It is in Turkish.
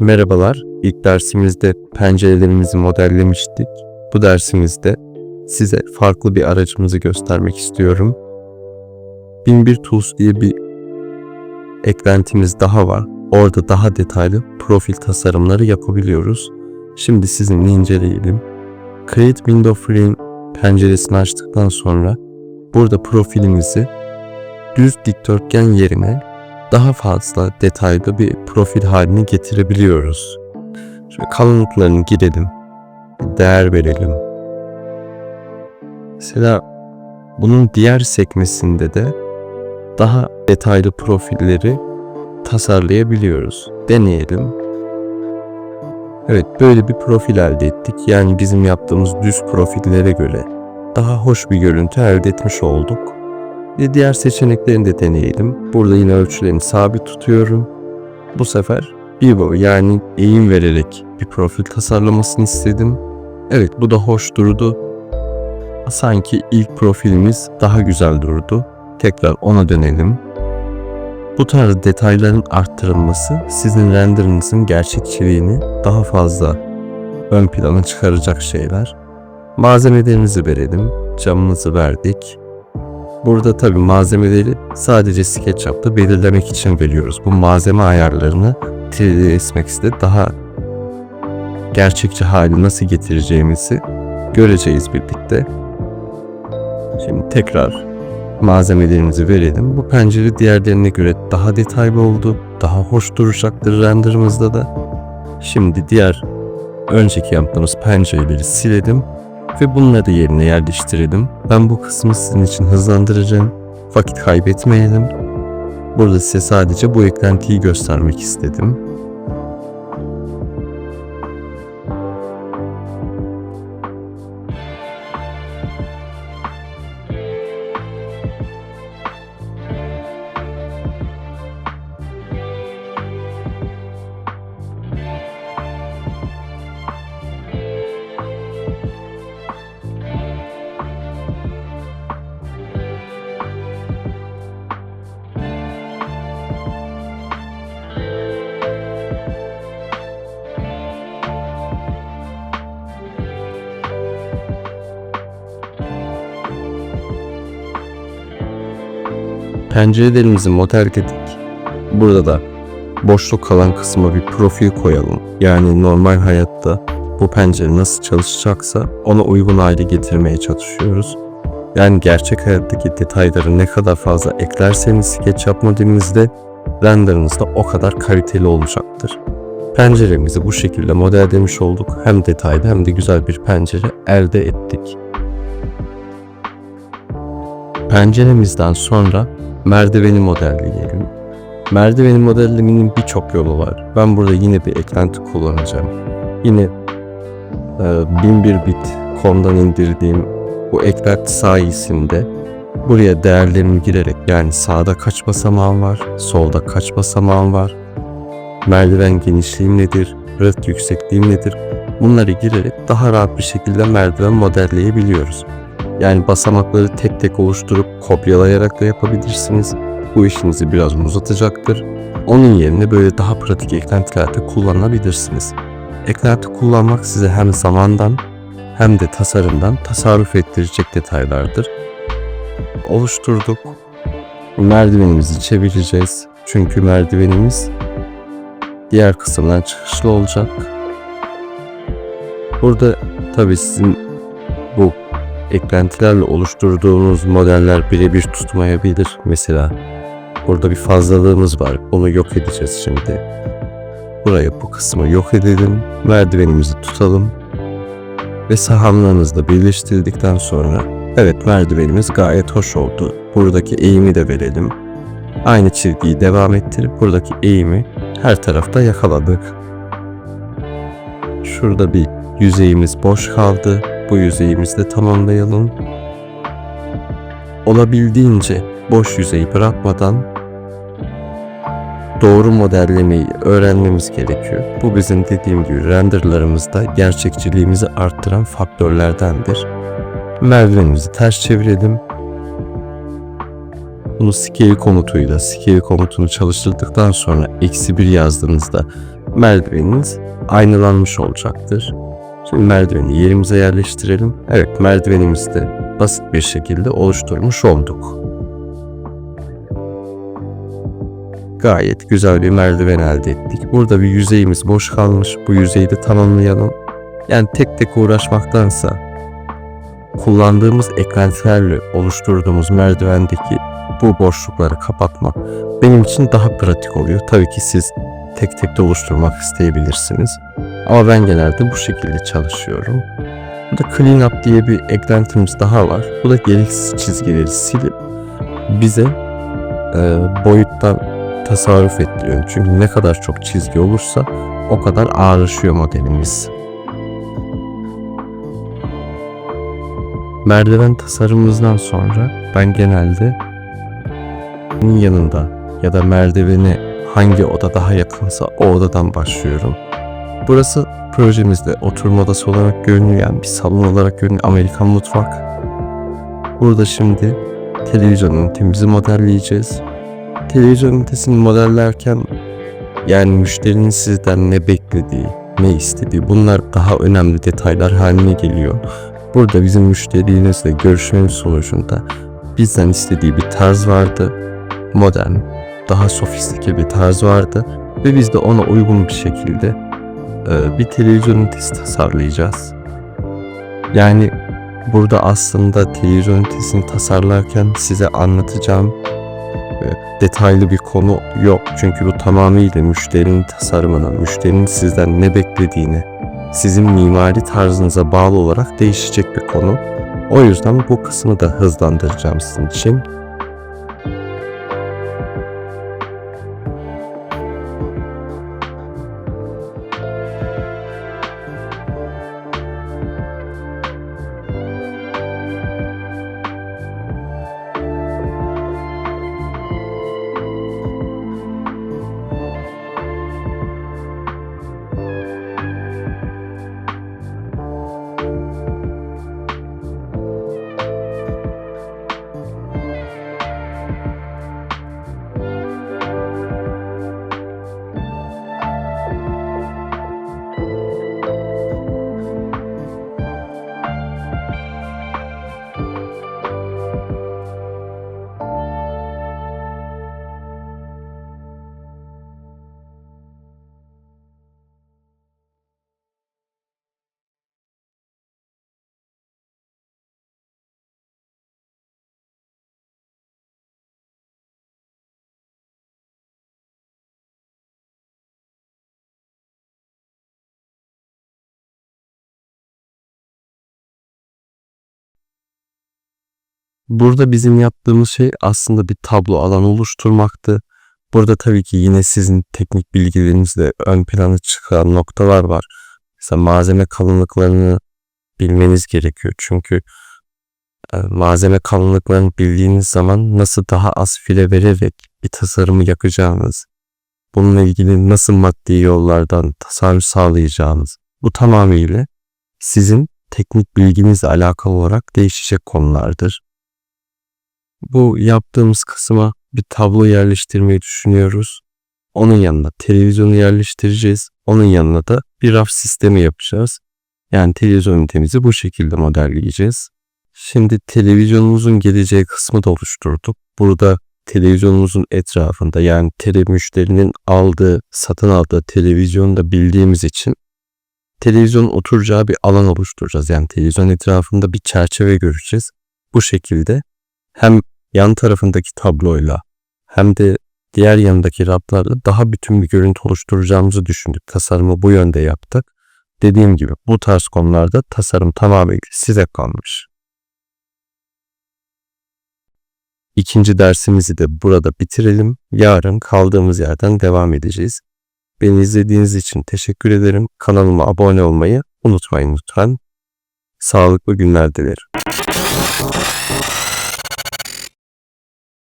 Merhabalar. İlk dersimizde pencerelerimizi modellemiştik. Bu dersimizde size farklı bir aracımızı göstermek istiyorum. 1001 Tools diye bir eklentimiz daha var. Orada daha detaylı profil tasarımları yapabiliyoruz. Şimdi sizinle inceleyelim. Create Window Frame penceresini açtıktan sonra burada profilimizi düz dikdörtgen yerine daha fazla detaylı bir profil haline getirebiliyoruz. Şöyle kalınlıklarını girelim. Değer verelim. Mesela bunun diğer sekmesinde de daha detaylı profilleri tasarlayabiliyoruz. Deneyelim. Evet böyle bir profil elde ettik. Yani bizim yaptığımız düz profillere göre daha hoş bir görüntü elde etmiş olduk. Ve diğer seçeneklerini de deneyelim. Burada yine ölçülerini sabit tutuyorum. Bu sefer Bevo yani eğim vererek bir profil tasarlamasını istedim. Evet bu da hoş durdu. Sanki ilk profilimiz daha güzel durdu. Tekrar ona dönelim. Bu tarz detayların arttırılması sizin renderınızın gerçekçiliğini daha fazla ön plana çıkaracak şeyler. Malzemelerimizi verelim. Camımızı verdik. Burada tabi malzemeleri sadece SketchUp'ta belirlemek için veriyoruz. Bu malzeme ayarlarını 3D SMAX'te daha gerçekçi hali nasıl getireceğimizi göreceğiz birlikte. Şimdi tekrar malzemelerimizi verelim. Bu pencere diğerlerine göre daha detaylı oldu. Daha hoş duracaktır renderımızda da. Şimdi diğer önceki yaptığımız pencereleri silelim ve bunları yerine yerleştirelim. Ben bu kısmı sizin için hızlandıracağım. Vakit kaybetmeyelim. Burada size sadece bu eklentiyi göstermek istedim. Pencerelerimizi modelledik. Burada da boşluk kalan kısma bir profil koyalım. Yani normal hayatta bu pencere nasıl çalışacaksa ona uygun hale getirmeye çalışıyoruz. Yani gerçek hayattaki detayları ne kadar fazla eklerseniz SketchUp modelinizde renderınız da o kadar kaliteli olacaktır. Penceremizi bu şekilde modellemiş olduk. Hem detaylı hem de güzel bir pencere elde ettik. Penceremizden sonra merdiveni modelleyelim. Merdiveni modellemenin birçok yolu var. Ben burada yine bir eklenti kullanacağım. Yine e, 1001 bit komdan indirdiğim bu eklenti sayesinde buraya değerlerimi girerek yani sağda kaç basamağım var, solda kaç basamağım var, merdiven genişliğim nedir, rıht yüksekliğim nedir bunları girerek daha rahat bir şekilde merdiven modelleyebiliyoruz. Yani basamakları tek tek oluşturup kopyalayarak da yapabilirsiniz. Bu işinizi biraz uzatacaktır. Onun yerine böyle daha pratik eklentilerde kullanabilirsiniz. Eklenti kullanmak size hem zamandan hem de tasarımdan tasarruf ettirecek detaylardır. Oluşturduk. Merdivenimizi çevireceğiz. Çünkü merdivenimiz diğer kısımdan çıkışlı olacak. Burada tabii sizin eklentilerle oluşturduğunuz modeller birebir tutmayabilir. Mesela burada bir fazlalığımız var. Onu yok edeceğiz şimdi. Buraya bu kısmı yok edelim. Merdivenimizi tutalım. Ve sahamlarımızla birleştirdikten sonra evet merdivenimiz gayet hoş oldu. Buradaki eğimi de verelim. Aynı çizgiyi devam ettirip buradaki eğimi her tarafta yakaladık. Şurada bir yüzeyimiz boş kaldı. Bu yüzeyimizi de tamamlayalım. Olabildiğince boş yüzeyi bırakmadan doğru modellemeyi öğrenmemiz gerekiyor. Bu bizim dediğim gibi renderlarımızda gerçekçiliğimizi arttıran faktörlerdendir. Merdivenimizi ters çevirelim. Bunu scale komutuyla, scale komutunu çalıştırdıktan sonra eksi bir yazdığınızda merdiveniniz aynalanmış olacaktır. Şimdi merdiveni yerimize yerleştirelim. Evet merdivenimizi de basit bir şekilde oluşturmuş olduk. Gayet güzel bir merdiven elde ettik. Burada bir yüzeyimiz boş kalmış. Bu yüzeyi de tamamlayalım. Yani tek tek uğraşmaktansa kullandığımız eklentilerle oluşturduğumuz merdivendeki bu boşlukları kapatmak benim için daha pratik oluyor. Tabii ki siz tek tek de oluşturmak isteyebilirsiniz. Ama ben genelde bu şekilde çalışıyorum. Burada clean up diye bir eklentimiz daha var. Bu da gereksiz çizgileri silip bize e, boyuttan tasarruf ettiriyor. Çünkü ne kadar çok çizgi olursa o kadar ağırlaşıyor modelimiz. Merdiven tasarımımızdan sonra ben genelde bunun yanında ya da merdiveni hangi oda daha yakınsa o odadan başlıyorum. Burası projemizde oturma odası olarak görünüyor yani bir salon olarak görünüyor Amerikan mutfak. Burada şimdi televizyon ünitemizi modelleyeceğiz. Televizyon ünitesini modellerken yani müşterinin sizden ne beklediği, ne istediği bunlar daha önemli detaylar haline geliyor. Burada bizim müşterimizle görüşmemiz sonucunda bizden istediği bir tarz vardı. Modern, daha sofistike bir tarz vardı ve biz de ona uygun bir şekilde bir televizyon ünitesi tasarlayacağız. Yani burada aslında televizyon ünitesini tasarlarken size anlatacağım e, detaylı bir konu yok. Çünkü bu tamamıyla müşterinin tasarımına, müşterinin sizden ne beklediğini, sizin mimari tarzınıza bağlı olarak değişecek bir konu. O yüzden bu kısmı da hızlandıracağım sizin için. Burada bizim yaptığımız şey aslında bir tablo alan oluşturmaktı. Burada tabii ki yine sizin teknik bilgilerinizle ön plana çıkan noktalar var. Mesela malzeme kalınlıklarını bilmeniz gerekiyor. Çünkü e, malzeme kalınlıklarını bildiğiniz zaman nasıl daha az file vererek bir tasarımı yakacağınız, bununla ilgili nasıl maddi yollardan tasarruf sağlayacağınız, bu tamamıyla sizin teknik bilginizle alakalı olarak değişecek konulardır. Bu yaptığımız kısma bir tablo yerleştirmeyi düşünüyoruz. Onun yanına televizyonu yerleştireceğiz. Onun yanına da bir raf sistemi yapacağız. Yani televizyon ünitemizi bu şekilde modelleyeceğiz. Şimdi televizyonumuzun geleceği kısmı da oluşturduk. Burada televizyonumuzun etrafında yani tele müşterinin aldığı, satın aldığı televizyonu da bildiğimiz için televizyonun oturacağı bir alan oluşturacağız. Yani televizyon etrafında bir çerçeve göreceğiz. Bu şekilde hem yan tarafındaki tabloyla hem de diğer yanındaki raflarla daha bütün bir görüntü oluşturacağımızı düşündük. Tasarımı bu yönde yaptık. Dediğim gibi bu tarz konularda tasarım tamamen size kalmış. İkinci dersimizi de burada bitirelim. Yarın kaldığımız yerden devam edeceğiz. Beni izlediğiniz için teşekkür ederim. Kanalıma abone olmayı unutmayın lütfen. Sağlıklı günler dilerim.